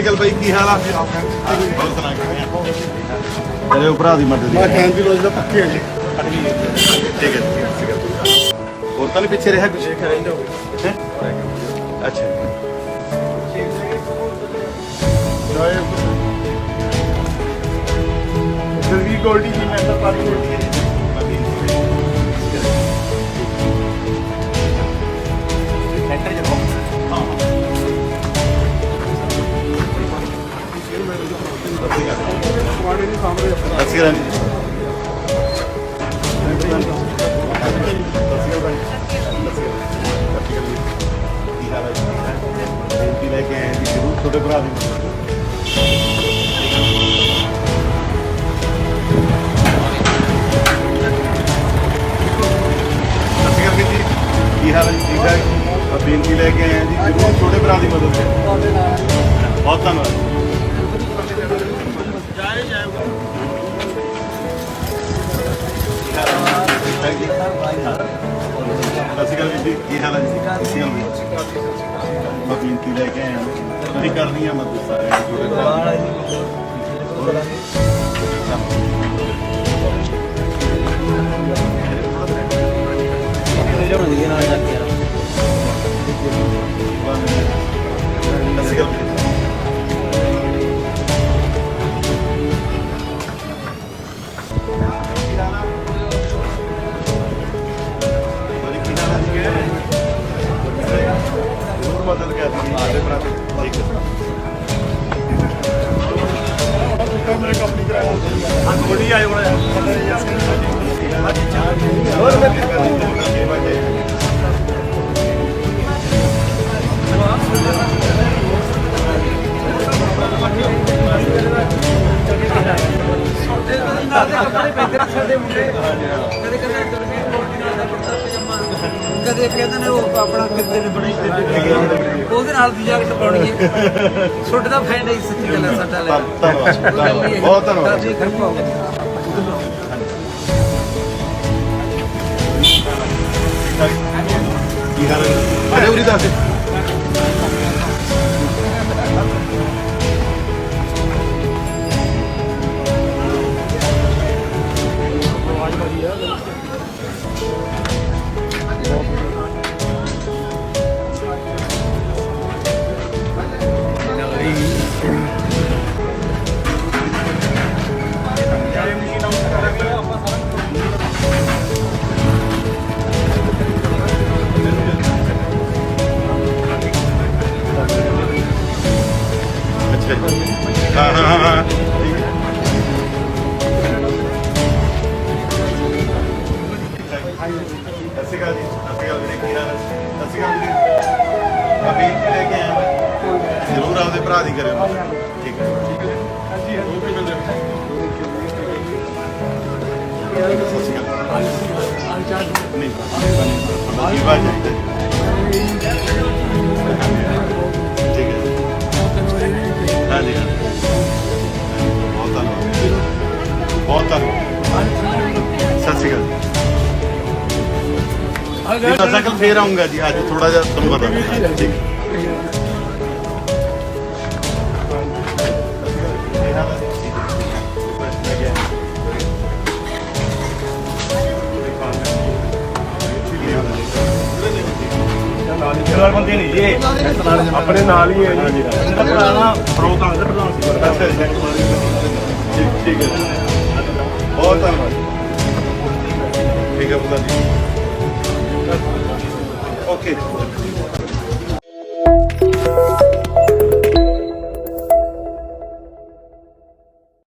ਸ਼੍ਰੀ ਅਕਾਲ ਬਾਈ ਕੀ ਹਾਲ ਆ? ਬਹੁਤ ਸੁਣਾ ਕੇ ਤੇਰੇ ਭਰਾ ਦੀ ਮਦਦ ਮੈਂ ਖਾਨ ਦੀ ਰੋਜ਼ ਦਾ ਪੱਕੇ ਆ ਜੀ। ਠੀਕ ਹੈ ਜੀ, ਸ਼੍ਰੀ ਅਕਾਲ ਹੋਰ ਤਾਂ ਨਹੀਂ ਪਿੱਛੇ ਰਿਹਾ ਕੁਝ ਹੈਂ? ਅੱਛਾ। ਜਾਏ ਦਲਵੀ ਗੋਲਡੀ ਦੀ ਮੈਂਬਰ ਪਾਰਟੀ ਹੋਈ ਹੈ। ਸੈਂਟਰ ਜਦੋਂ ਸ਼੍ਰੀ ਅਕਾਲ ਬੇਨਤੀ ਲੈ ਕੇ ਆਏ ਜੀ ਜ਼ਰੂਰ ਤੁਹਾਡੇ ਭਰਾ ਦੀ ਕੀ ਹਾਲ ਹੈ ਜੀ ਠੀਕ ਠਾਕ ਬੇਨਤੀ ਲੈ ਕੇ ਆਏ ਹਾਂ ਜੀ ਜ਼ਰੂਰ ਛੋਟੇ ਭਰਾ ਦੀ ਮਦਦ ਕਰੋ ਬਹੁਤ ਧੰਨਵਾਦ ਵੀਰ ਜੀ ਕੀ ਹਾਲ ਹੈ ਜੀ? ਸਤਿ ਸ਼੍ਰੀ ਅਕਾਲ ਜੀ ਮੈਂ ਬੇਨਤੀ ਲੈ ਕੇ ਆਇਆ ਹਾਂ। ਤੁਸੀਂ ਕਰਨੀ ਆ ਮਦਦ ਸਾਰਿਆਂ ਜ਼ਰੂਰ ਮਦਦ ਕਰਨੀ ਆ ਦੇ ਭਰਾ ਦੀ। ਠੀਕ ਹੈ। ਮੇਰੇ ਕੰਪਨੀ ਕਰਾਇਆ ਹਾਂ ਬੜੀ ਆਏ ਬੜਾ ਹੋਰ ਮੈਂ ਕੀ ਕਦੇ ਕਹਿੰਦੇ ਨੇ ਉਹ ਆਪਣਾ ਕਿੱਤੇ ਨੇ ਬਣਾਈ ਤੇ ਉਹਦੇ ਨਾਲ ਦੀ ਜਾਕਟ ਪਾਉਣੀ ਹੈ ਛੋਟੇ ਦਾ ਫੈਂਡ ਹੈ ਸੱਚੀ ਗੱਲ ਹੈ ਸਾਡਾ ਲੈ ਬਹੁਤ ਧੰਨਵਾਦ ਜੀ ਕਿਰਪਾ ਹੋਵੇ ਕੀ ਹਾਲ ਹੈ ਅਰੇ ਉਰੀ ਦੱਸ ਭਰਾ ਦੀ ਕਰਿਓ ਠੀਕ ਹੈ ਠੀਕ ਹੈ ਹਾਂਜੀ ਉਹ ਵੀ ਮਿਲ ਸਤਿ ਸ਼੍ਰੀ ਅਕਾਲ ਨਹੀਂ ਬਸ ਕੀ ਬਾਤ ਹੈ ਠੀਕ ਹੈ ਜੀ। ਹਾਂ। ਬਹੁਤ ਧੰਨਵਾਦ ਬਹੁਤ ਧੰਨਵਾਦ ਸਤਿ ਸ਼੍ਰੀ ਅਕਾਲ ਜੀ ਸਾਈਕਲ ਫੇਰ ਆਉਂਗਾ ਜੀ ਅੱਜ ਥੋੜਾ ਜਿਹਾ ਤੁਹਾਨੂੰ ਪਤਾ ਠੀਕ ਰਿਸ਼ਤੇਦਾਰ ਬੰਦੇ ਨਹੀਂ ਜੀ। ਇਹ। ਆਪਣੇ ਨਾਲ ਹੀ ਹੈ ਜੀ। ਇਹਦਾ ਨਾ ਪ੍ਰੋਗਰਾਮ ਦਾ ਪ੍ਰਧਾਨ ਸੀ। ਅੱਛਾ ਜੀ ਠੀਕ ਠੀਕ ਹੈ ਬਹੁਤ ਧੰਨਵਾਦ ਠੀਕ ਹੈ ਬੁਲਾ ਜੀ। ਓਕੇ